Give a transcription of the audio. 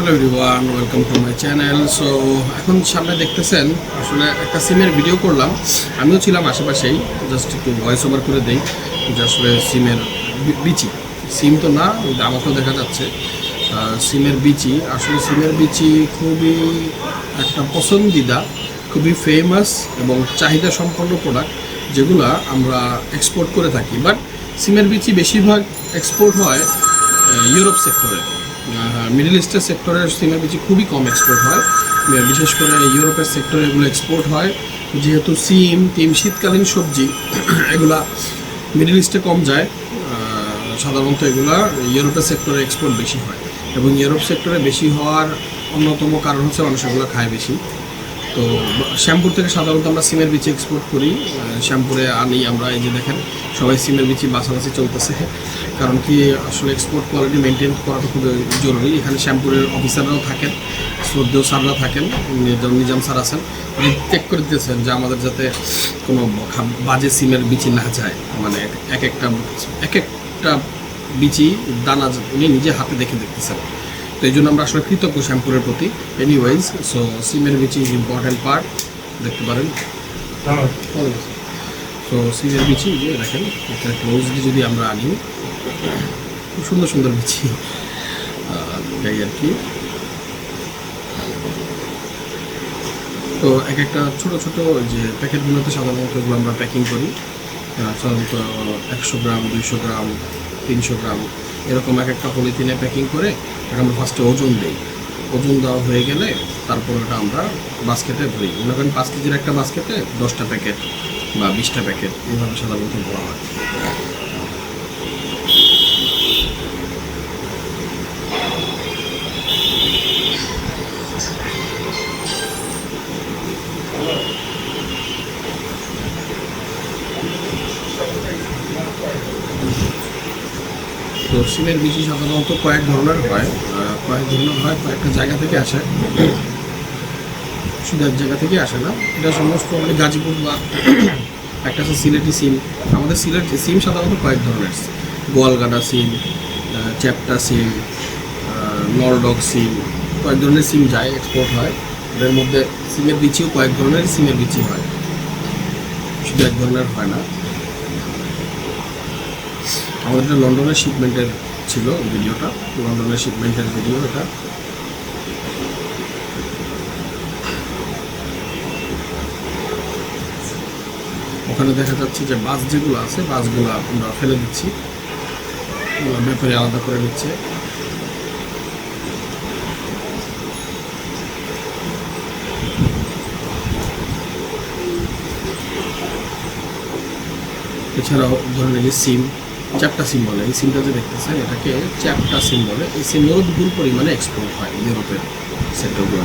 Hello everyone welcome to my channel so এখন সামনে দেখতেছেন, আসলে একটা সিমের ভিডিও করলাম। আমিও ছিলাম আশেপাশেই জাস্ট একটু ভয়েস ওভার করে দেই, যে আসলে সিমের বিচি। সিম তো না আমাকেও দেখা যাচ্ছে। সিমের বিচি, আসলে সিমের বিচি খুবই একটা পছন্দিদা, খুবই ফেমাস এবং চাহিদা সম্পন্ন প্রোডাক্ট যেগুলা আমরা এক্সপোর্ট করে থাকি। বাট সিমের বিচি বেশিরভাগ এক্সপোর্ট হয় ইউরোপ সেক্টরে মিডল ইস্টের সেক্টরের সিমের বিচি খুবই কম এক্সপোর্ট হয়। বিশেষ করে ইউরোপের সেক্টরে এগুলো এক্সপোর্ট হয়। যেহেতু সিম টিম শীতকালীন সবজি, এগুলা মিডল ইস্টে কম যায়। সাধারণত এগুলা ইউরোপের সেক্টরে এক্সপোর্ট বেশি হয়। এবং ইউরোপ সেক্টরে বেশি হওয়ার অন্যতম কারণ হচ্ছে মানুষ এগুলো খায় বেশি। তো শ্যাম্পুর থেকে সাধারণত আমরা সিমের বিচি এক্সপোর্ট করি। শ্যাম্পুরে আনি আমরা এই যে দেখেন, সবাই সিমের বিচি বাছাবাছি চলতেছে। কারণ কি, আসলে এক্সপোর্ট কোয়ালিটি মেনটেন করাটা খুব জরুরি। এখানে শ্যাম্পুরের অফিসাররাও থাকেন, শ্রদ্ধেয় স্যাররা থাকেন যেমন নিজাম স্যার আছেন। উনি চেক করে দিতেছেন যে আমাদের যাতে কোনো বাজে সিমের বিচি না যায়। মানে এক একটা এক একটা বিচি দানা উনি নিজে হাতে দেখে দেখতেছেন। তো এই জন্য আমরা আসলে কৃতজ্ঞ শ্যাম্পুরের প্রতি। এনিওয়াইজ সো সিমের বিচি ইজ ইম্পর্ট্যান্ট পার্ট দেখতে পারেন। তো সিমের বিচি দেখেন একটা ক্লোজলি যদি আমরা আনি খুব সুন্দর সুন্দর বিচি এই আর কি। তো এক একটা ছোট ছোট যে প্যাকেটগুলোতে সাধারণত এগুলো আমরা প্যাকিং করি। সাধারণত একশো গ্রাম দুইশো গ্রাম তিনশো গ্রাম। এরকম এক একটা পলিথিনে প্যাকিং করে এটা আমরা ফার্স্টে ওজন দিই। ওজন দেওয়া হয়ে গেলে তারপর ওটা আমরা বাস্কেটে ধরি। মনে করেন পাঁচ কেজির একটা বাস্কেটে দশটা প্যাকেট বা বিশটা প্যাকেট এইভাবে সাধারণত ভরা হয়। সিমের বিচি সাধারণত কয়েক ধরনের হয় কয়েক ধরনের হয়, কয়েকটা জায়গা থেকে আসে। শুধু এক জায়গা থেকে আসে না, এটা সমস্ত মানে গাজীপুর বা একটা আছে সিলেটি সিম। আমাদের সিলেট সিম সাধারণত কয়েক ধরনের। গোয়ালগাডা সিম চ্যাপটা সিম নলডগ সিম, কয়েক ধরনের সিম যায় এক্সপোর্ট হয়। এদের মধ্যে সিমের বিচিও কয়েক ধরনের সিমের বিচি হয়। শুধু এক ধরনের হয় না। আমাদের লন্ডনের শিপমেন্টের ছিল ভিডিওটা। লন্ডনের শিপমেন্টের ভিডিও এটা। ওখানে দেখা যাচ্ছে যে বাস যেগুলো আছে, বাসগুলো আমরা ফেলে দিচ্ছি। ব্যাপারে আলাদা করে দিচ্ছে। এছাড়াও ধরেন এই সিম। চ্যাপটা সিম বলে এই সিমটা যে দেখতেছেন, এটাকে চ্যাপ্টা সিম বলে এই সিম ভুল পরিমাণে এক্সপোর্ট হয় ইউরোপের সেক্টরগুলো